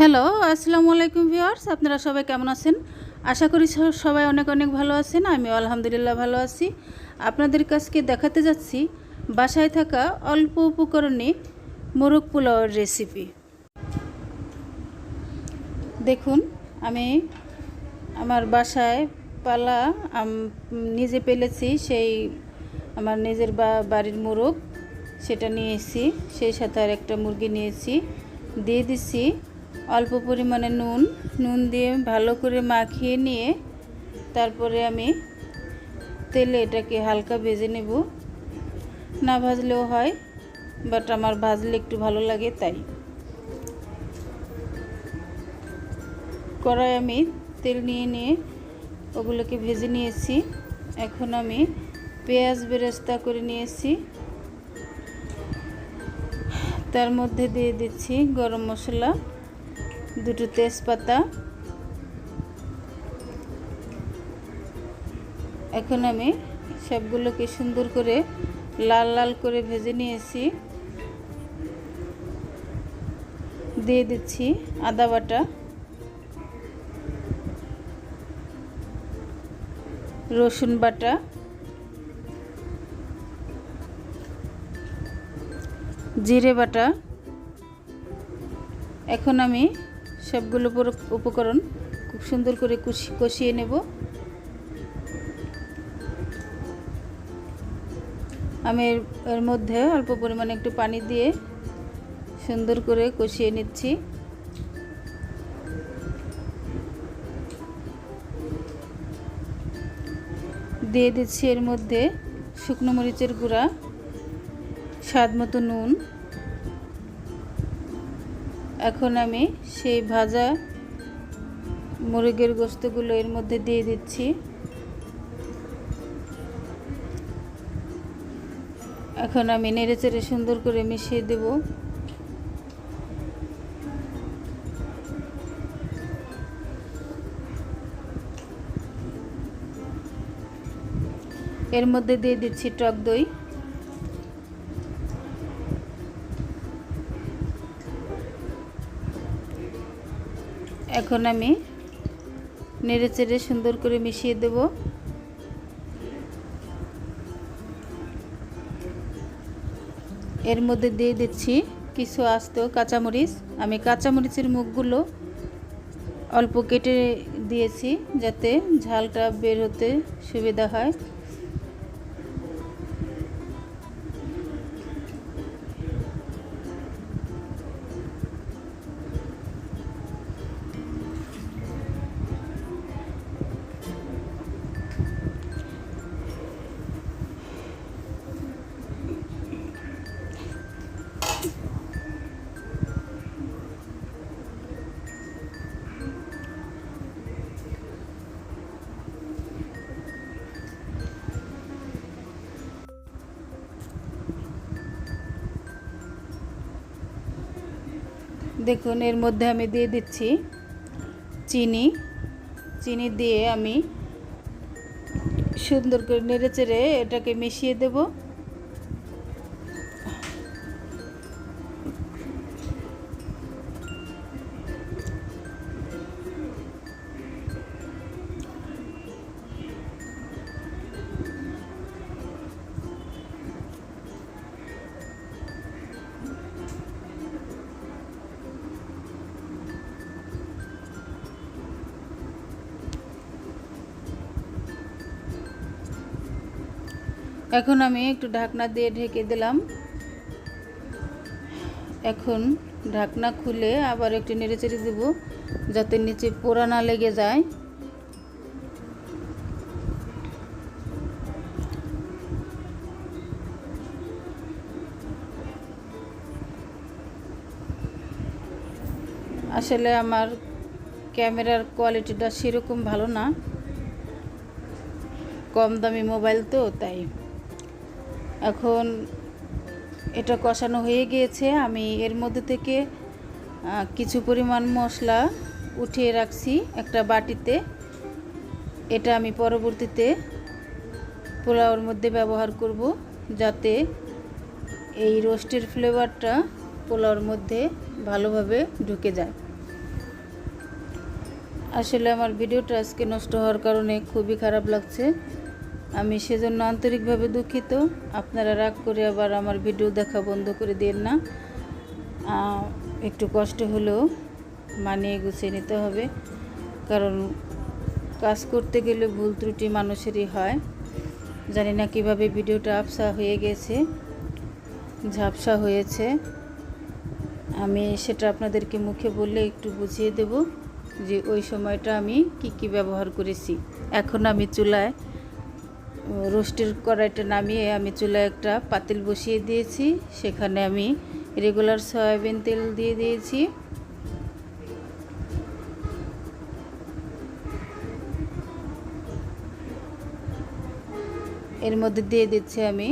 Hello আসসালামু আলাইকুম viewers, আপনারা সবাই কেমন আছেন? আশা করি সবাই অনেক অনেক ভালো আছেন, আমিও আলহামদুলিল্লাহ ভালো আছি। আপনাদের কাছকে দেখাতে যাচ্ছি বাসায় থাকা অল্প উপকরণে মোরগ পোলাওয়ের রেসিপি দেখুন, আমি আমার বাসায় পালা নিজে পেলেছি সেই আমার নিজের বা, বাড়ির মোরগ, সেটা নিয়েছি, সেই সাথে আর একটা মুরগি নিয়েছি, দিয়ে দিচ্ছি অল্প পরিমাণে নুন নুন দিয়ে ভালো করে মাখিয়ে নিয়ে তারপরে আমি তেলে এটাকে হালকা ভেজে নেব। না ভাজলেও হয় বাট আমার ভাজলে একটু ভালো লাগে তাই। কড়াই আমি তেল নিয়ে নিয়ে ওগুলোকে ভেজে নিয়েছি। এখন আমি পেঁয়াজ বেরেস্তা করে নিয়েছি। তার মধ্যে দিয়ে দিচ্ছি গরম মশলা। দুটো তেজপাতা। এখন আমি সবগুলোকে সুন্দর করে লাল লাল করে ভেজে নিয়েছি। দিয়ে দিচ্ছি আদা বাটা। রসুন বাটা। জিরে বাটা। এখন আমি সবগুলো উপকরণ খুব সুন্দর করে কষিয়ে নেব। আমি এর- এর মধ্যে অল্প পরিমাণে একটু পানি দিয়ে সুন্দর করে কষিয়ে নিচ্ছি। দিয়ে দিচ্ছি এর মধ্যে শুকনো মরিচের গুঁড়া, স্বাদ মতো নুন এখন আমি সেই ভাজা মুরগির গোস্তগুলো এর মধ্যে দিয়ে দিচ্ছি। এখন আমি নেড়ে চেড়ে সুন্দর করে মিশিয়ে দেব। এর মধ্যে দিয়ে দিচ্ছি টক দই। এখন আমি নেড়ে চেড়ে সুন্দর করে মিশিয়ে দেব। এর মধ্যে দিয়ে দিচ্ছি কিছু আস্ত কাঁচামরিচ। আমি কাঁচামরিচের মুখগুলো অল্প কেটে দিয়েছি যাতে ঝালটা বের হতে সুবিধা হয়। দেখুন, এর মধ্যে আমি দিয়ে দিচ্ছি চিনি। চিনি দিয়ে আমি সুন্দর করে নেড়ে চেড়ে এটাকে মিশিয়ে দেব। এখন আমি একটু ঢাকনা দিয়ে ঢেকে দিলাম। এখন ঢাকনা খুলে আবার একটু নেড়ে চেড়ে দেবো, যাতে নিচে পোড়া না লেগে যায়। আসলে আমার ক্যামেরার কোয়ালিটিটা সেরকম ভালো না। কম দামি মোবাইল তো, তাই। এখন এটা কষানো হয়ে গিয়েছে। আমি এর মধ্যে থেকে কিছু পরিমাণ মশলা উঠিয়ে রাখছি একটা বাটিতে। এটা আমি পরবর্তীতে পোলাওর মধ্যে ব্যবহার করব যাতে এই রোস্টের ফ্লেভারটা পোলাওর মধ্যে ভালোভাবে ঢুকে যায়। আসলে আমার ভিডিওটা আজকে নষ্ট হওয়ার কারণে খুবই খারাপ লাগছে। আমি সেজন্য আন্তরিকভাবে দুঃখিত। আপনারা রাগ করে আবার আমার ভিডিও দেখা বন্ধ করে দিন না। একটু কষ্ট হলেও মানিয়ে গুছিয়ে নিতে হবে। কারণ কাজ করতে গেলে ভুল ত্রুটি মানুষেরই হয়। জানি না কীভাবে ভিডিওটা আফসা হয়ে গেছে, ঝাপসা হয়েছে। আমি সেটা আপনাদেরকে মুখে বললে একটু বুঝিয়ে দেব যে ওই সময়টা আমি কি কি ব্যবহার করেছি। এখন আমি চুলায় রোস্টের কড়াইটা নামিয়ে আমি চুলায় একটা পাতিল বসিয়ে দিয়েছি। সেখানে আমি রেগুলার সয়াবিন তেল দিয়ে দিয়েছি। এর মধ্যে দিয়ে দিচ্ছি আমি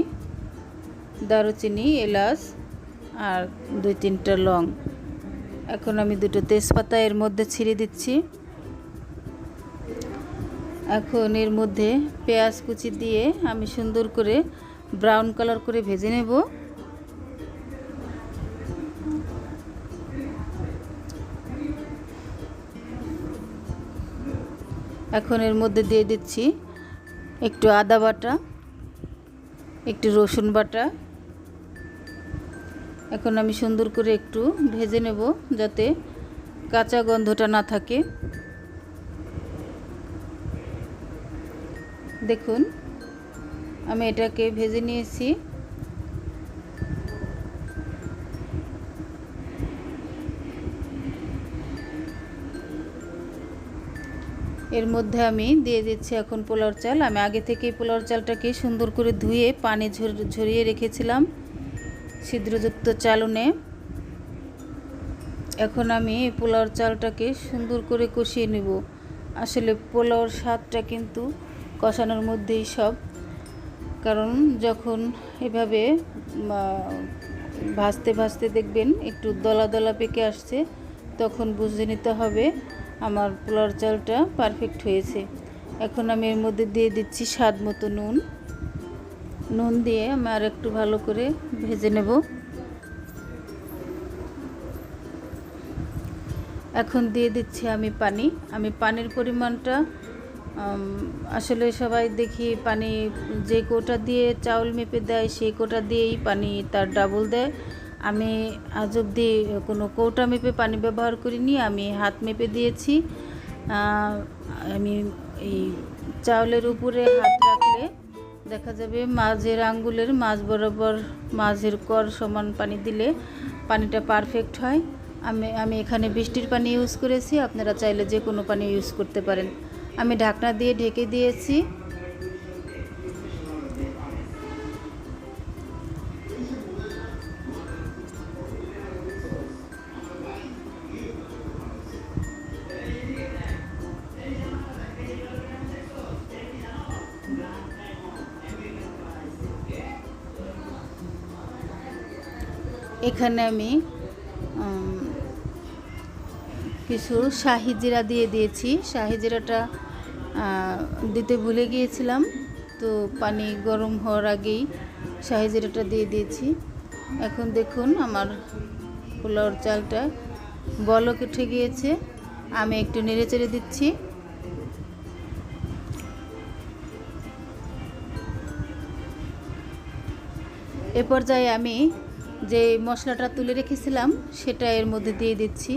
দারুচিনি, এলাচ আর দুই তিনটা লং। এখন আমি দুটো তেজপাতা এর মধ্যে ছিঁড়ে দিচ্ছি। এখন এর মধ্যে পেঁয়াজ কুচি দিয়ে আমি সুন্দর করে ব্রাউন কালার করে ভেজে নেব। এখন এর মধ্যে দিয়ে দিচ্ছি একটু আদা বাটা, একটু রসুন বাটা। এখন আমি সুন্দর করে একটু ভেজে নেব যাতে কাঁচা গন্ধটা না থাকে। দেখুন, আমি এটাকে ভেজে নিয়েছি। এর মধ্যে আমি দিয়ে দিচ্ছি এখন পোলাওর চাল। আমি আগে থেকেই পোলাওর চালটাকে সুন্দর করে ধুয়ে পানি ঝর- ঝরিয়ে রেখেছিলাম ছিদ্রযুক্ত চালনে। এখন আমি এই পোলাওর চালটাকে সুন্দর করে কষিয়ে নেব। আসলে পোলাওর স্বাদটা কিন্তু কষানোর মধ্যেই সব। কারণ যখন এভাবে ভাজতে ভাজতে দেখবেন একটু দলা দলা পেকে আসছে, তখন বুঝে নিতে হবে আমার পোলাওর চালটা পারফেক্ট হয়েছে। এখন আমি এর মধ্যে দিয়ে দিচ্ছি স্বাদ মতো নুন। নুন দিয়ে আমি আর একটু ভালো করে ভেজে নেব। এখন দিয়ে দিচ্ছি আমি পানি। আমি পানির পরিমাণটা আসলে সবাই দেখি পানি যে কোটা দিয়ে চাউল মেপে দেয়, সেই কোটা দিয়েই পানি তার ডাবল দেয়। আমি আজ অব্দি কোনো কৌটা মেপে পানি ব্যবহার করিনি, আমি হাত মেপে দিয়েছি। আমি এই চাউলের উপরে হাত রাখলে দেখা যাবে মাঝের আঙ্গুলের মাঝ বরাবর মাঝের কর সমান পানি দিলে পানিটা পারফেক্ট হয়। আমি আমি এখানে বৃষ্টির পানি ইউজ করেছি, আপনারা চাইলে যে কোনো পানি ইউজ করতে পারেন। আমি ঢাকনা দিয়ে ঢেকে দিয়েছি। এখানে আমি কিছু শাহি জিরা দিয়ে দিয়েছি। শাহি জিরাটা দিতে ভুলে গিয়েছিলাম। তো পানি গরম হওয়ার আগেই শাহি জিরাটা দিয়ে দিয়েছি। এখন দেখুন আমার পোলাওর চালটা বলক উঠে গিয়েছে। আমি একটু নেড়ে চেড়ে দিচ্ছি। এ পর্যায়ে আমি যে মশলাটা তুলে রেখেছিলাম, সেটা এর মধ্যে দিয়ে দিচ্ছি।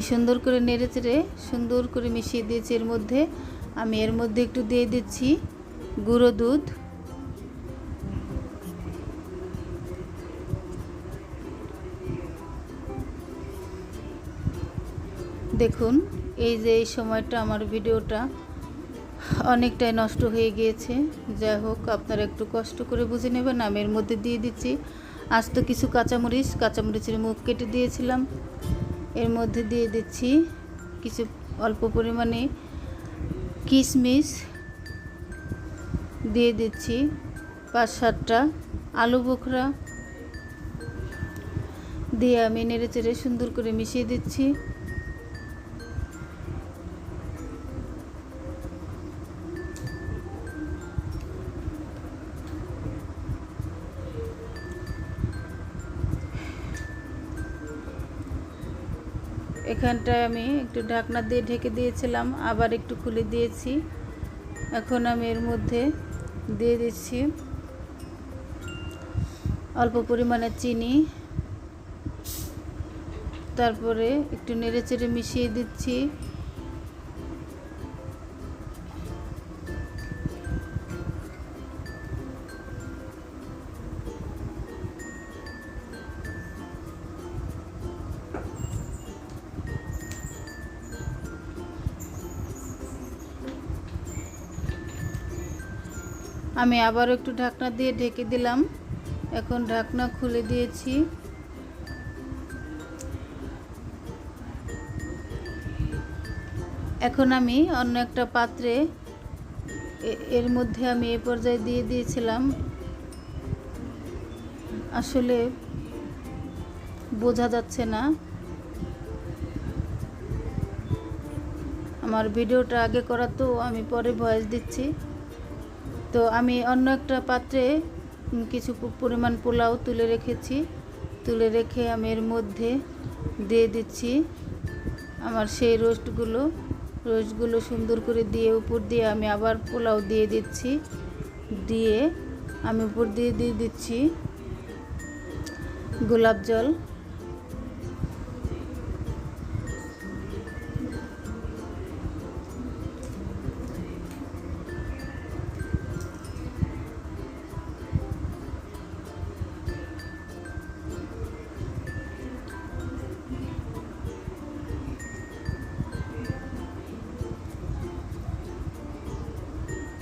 আমি সুন্দর করে নেড়ে চেড়ে সুন্দর করে মিশিয়ে দিয়েছি এর মধ্যে। আমি এর মধ্যে একটু দিয়ে দিচ্ছি গুঁড়ো দুধ। দেখুন, এই যে এই সময়টা আমার ভিডিওটা অনেকটাই নষ্ট হয়ে গিয়েছে। যাই হোক, আপনারা একটু কষ্ট করে বুঝে নেবেন, আমি এর মধ্যে দিয়ে দিচ্ছি। আস্ত কিছু কাঁচামরিচ, কাঁচামরিচের মুখ কেটে দিয়েছিলাম। এর মধ্যে দিয়ে দিচ্ছি কিছু অল্প পরিমাণে কিশমিশ। দিয়ে দিচ্ছি পাঁচ সাতটা আলু বোখরা। দিয়ে আমি নেড়ে চেড়ে সুন্দর করে মিশিয়ে দিচ্ছি। এখানটায় আমি একটু ঢাকনা দিয়ে ঢেকে দিয়েছিলাম, আবার একটু খুলে দিয়েছি। এখন আমি এর মধ্যে দিয়ে দিচ্ছি অল্প পরিমাণে চিনি, তারপরে একটু নেড়ে চেড়ে মিশিয়ে দিচ্ছি। আমি আবারও একটু ঢাকনা দিয়ে ঢেকে দিলাম। এখন ঢাকনা খুলে দিয়েছি। এখন আমি অন্য একটা পাত্রে এর মধ্যে আমি এ পর্যায়ে দিয়ে দিয়েছিলাম। আসলে বোঝা যাচ্ছে না। আমার ভিডিওটা আগে করা তো আমি পরে ভয়েস দিচ্ছি। তো আমি অন্য একটা পাত্রে কিছু পরিমাণ পোলাও তুলে রেখেছি। তুলে রেখে আমি এর মধ্যে দিয়ে দিচ্ছি আমার সেই রোস্টগুলো। রোস্টগুলো সুন্দর করে দিয়ে উপর দিয়ে আমি আবার পোলাও দিয়ে দিচ্ছি। দিয়ে আমি উপর দিয়ে দিয়ে দিচ্ছি গোলাপ জল।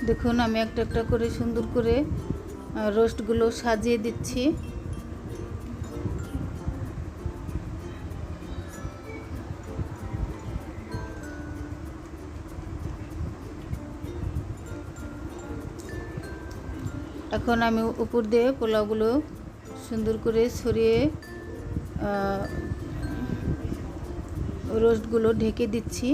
দেখুন, আমি একটা একটা করে সুন্দর করে রোস্টগুলো সাজিয়ে দিচ্ছি। এখন আমি উপর দিয়ে পোলাওগুলো সুন্দর করে ছড়িয়ে রোস্টগুলো ঢেকে দিচ্ছি।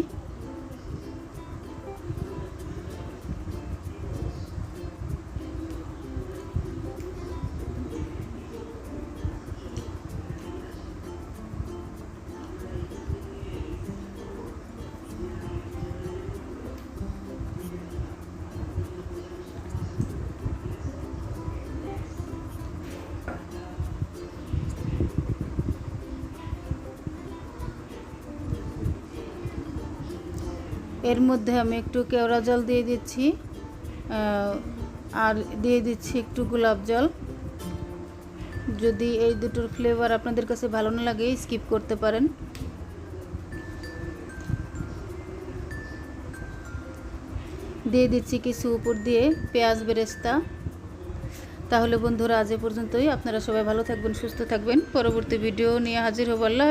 এর মধ্যে আমি একটু কেওড়া জল দিয়ে দিচ্ছি আর দিয়ে দিচ্ছি একটু গোলাপ জল। যদি এই দুটোর ফ্লেভার আপনাদের কাছে ভালো না লাগে স্কিপ করতে পারেন। দিয়ে দিচ্ছি কিছু উপর দিয়ে পেঁয়াজ বেরেস্তা। তাহলে বন্ধুরা, আজ এ পর্যন্তই। আপনারা সবাই ভালো থাকবেন, সুস্থ থাকবেন। পরবর্তী ভিডিও নিয়ে হাজির হব। আল্লাহ